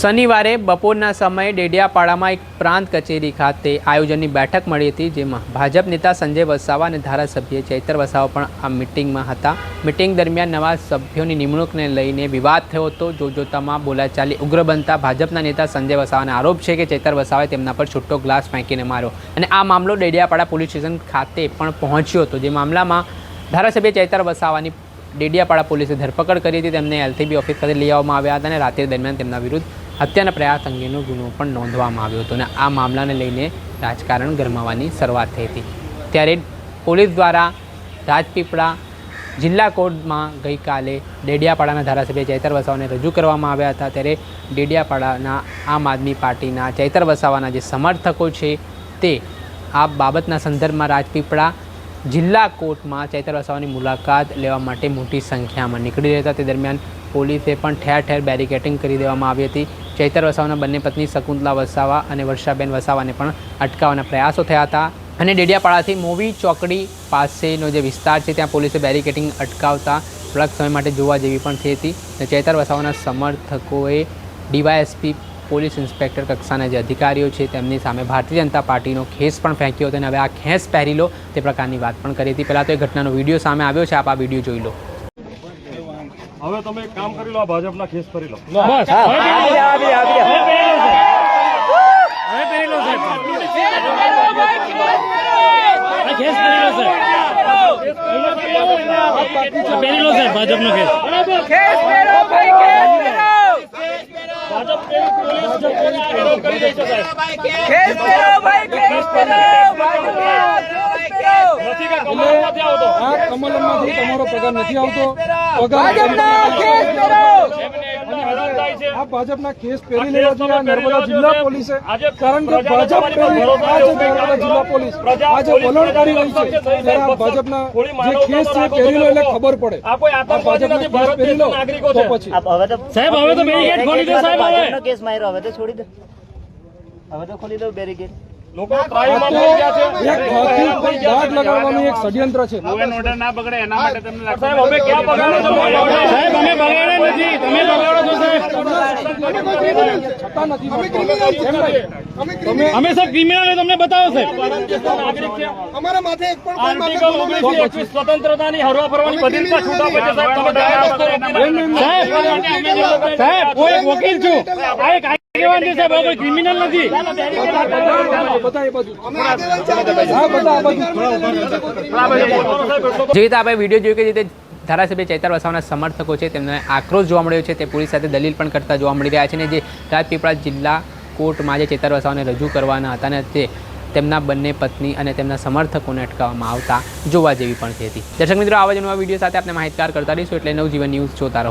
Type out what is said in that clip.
શનિવારે બપોરના સમયે ડેડિયાપાડામાં એક પ્રાંત કચેરી ખાતે આયોજનની બેઠક મળી હતી, જેમાં ભાજપ નેતા સંજય વસાવા અને ધારાસભ્ય ચૈતર વસાવા પણ આ મિટિંગમાં હતા. મિટિંગ દરમિયાન નવા સભ્યોની નિમણૂકને લઈને વિવાદ થયો હતો. જોજોતામાં બોલાચાલી ઉગ્ર બનતા ભાજપના નેતા સંજય વસાવાને આરોપ છે કે ચૈતર વસાવાએ તેમના પર છૂટો ગ્લાસ ફેંકીને માર્યો. અને આ મામલો ડેડિયાપાડા પોલીસ સ્ટેશન ખાતે પણ પહોંચ્યો હતો, જે મામલામાં ધારાસભ્ય ચૈતર વસાવાની ડેડિયાપાડા પોલીસે ધરપકડ કરી હતી. તેમને એલસીબી ઓફિસ ખાતે લઈ આવવામાં આવ્યા હતા અને રાત્રિ દરમિયાન તેમના વિરુદ્ધ હત્યાના પ્રયાસ અંગેનો ગુનો પણ નોંધવામાં આવ્યો હતો અને આ મામલાને લઈને રાજકારણ ગરમાવાની શરૂઆત થઈ હતી. ત્યારે પોલીસ દ્વારા રાજપીપળા જિલ્લા કોર્ટમાં ગઈકાલે ડેડિયાપાડાના ધારાસભ્ય ચૈતર વસાવાને રજૂ કરવામાં આવ્યા હતા. ત્યારે ડેડિયાપાડાના આમ આદમી પાર્ટીના ચૈતર વસાવાના જે સમર્થકો છે તે આ બાબતના સંદર્ભમાં રાજપીપળા જિલ્લા કોર્ટમાં ચૈતર વસાવાની મુલાકાત લેવા માટે મોટી સંખ્યામાં નીકળી રહ્યા તે દરમિયાન પોલીસે પણ ઠેર ઠેર બેરિકેટિંગ કરી દેવામાં આવી હતી. ચૈતર વસાવાના બંને પત્ની શકુંતલા વસાવા અને વર્ષાબેન વસાવાને પણ અટકાવવાના પ્રયાસો થયા હતા. અને ડેડિયાપાડાથી મોવી ચોકડી પાસેનો જે વિસ્તાર છે, ત્યાં પોલીસે બેરિકેટિંગ અટકાવતા થોડાક સમય માટે જોવા જેવી પણ થઈ હતી. અને ચૈતર વસાવાના સમર્થકોએ ડીવાયએસપી પોલીસ ઇન્સ્પેક્ટર કક્ષાના જે અધિકારીઓ છે તેમની સામે ભારતીય જનતા પાર્ટીનો ખેસ પણ ફેંક્યો હતો અને હવે આ ખેસ પહેરી લો તે પ્રકારની વાત પણ કરી હતી. પહેલાં તો એ ઘટનાનો વીડિયો સામે આવ્યો છે આપ આ વીડિયો જોઈ લો. હવે તમે એક કામ કરી લો ભાજપના ખેસ ફરી લો. ભાજપનો ખેસ ભાજપ કેવી પોલીસ છે, કેવી કાયદો કરી રહી છે સાહેબ નથી કે કમળમાંથી આવતો આ કમલમમાંથી તમારો પગાર નથી આવતો. પગાર એમને એમને હેરાન થાય છે. આ ભાજપના કેસ પહેરી લેવા આ નર્મદા જિલ્લા પોલીસે. કારણ કે ભાજપ તમારી પર પહેરી ભરોસો આ એવું કંઈ જે નર્મદા જિલ્લા પોલીસ. પ્રજા આ જે પોલીસ વલણ કરી રહી છે. ત્યારે આ ભાજપના જે કેસ છે પહેરી લો એટલે ખબર પડે. આ કોઈ ભાજપના કેસ પહેરી લો. તો પછી. સાહેબ હવે તો બેરિકેડ ખોલી દો સાહેબ હવે. કેસ માર્યો હવે તો છોડી દો. હવે તો ખોલી દો બેરિકેડ લોકો ત્રાહીમામ થઈ ગયા છે. એક હાથી ઉપર દાગ લગાવવાનું એક ષડયંત્ર છે. સાહેબ અમે ક્યાં પગાર સાહેબ અમે બગાડ્યા નથી તમે બગાડો છો? સાહેબ છતાં નથી. મળતો. એમ નહીં. તમે અમે સાહેબ ક્રિમિનલ તમને બતાવો સાહેબ. નાગરિક અમારા માથે એક પણ આર્ટિકલ સ્વતંત્રતાની હરવા ફરવાની બધી છૂટા પછી સાહેબ તમે ડાયા રસ્તો રોકીને- સાહેબ સાહેબ હું એક વકીલ છું. આ એક આપણે વીડિયો જોયું કે જે ધારાસભ્ય ચૈતર વસાવાના સમર્થકો છે, તેમને આક્રોશ જોવા મળ્યો છે, તે પોલીસ સાથે દલીલ પણ કરતા જોવા મળી રહ્યા છે અને જે રાજપીપળા જિલ્લા કોર્ટમાં જે ચૈતર વસાવાને રજૂ કરવાના હતા અને તે તેમના બંને પત્ની અને તેમના સમર્થકોને અટકાવવામાં આવતા જોવા જેવી પણ હતી. દર્શક મિત્રો, આવા જ વીડિયો સાથે આપણે માહિતગાર કરતા રહીશું એટલે નવજીવન ન્યૂઝ જોતા રહો.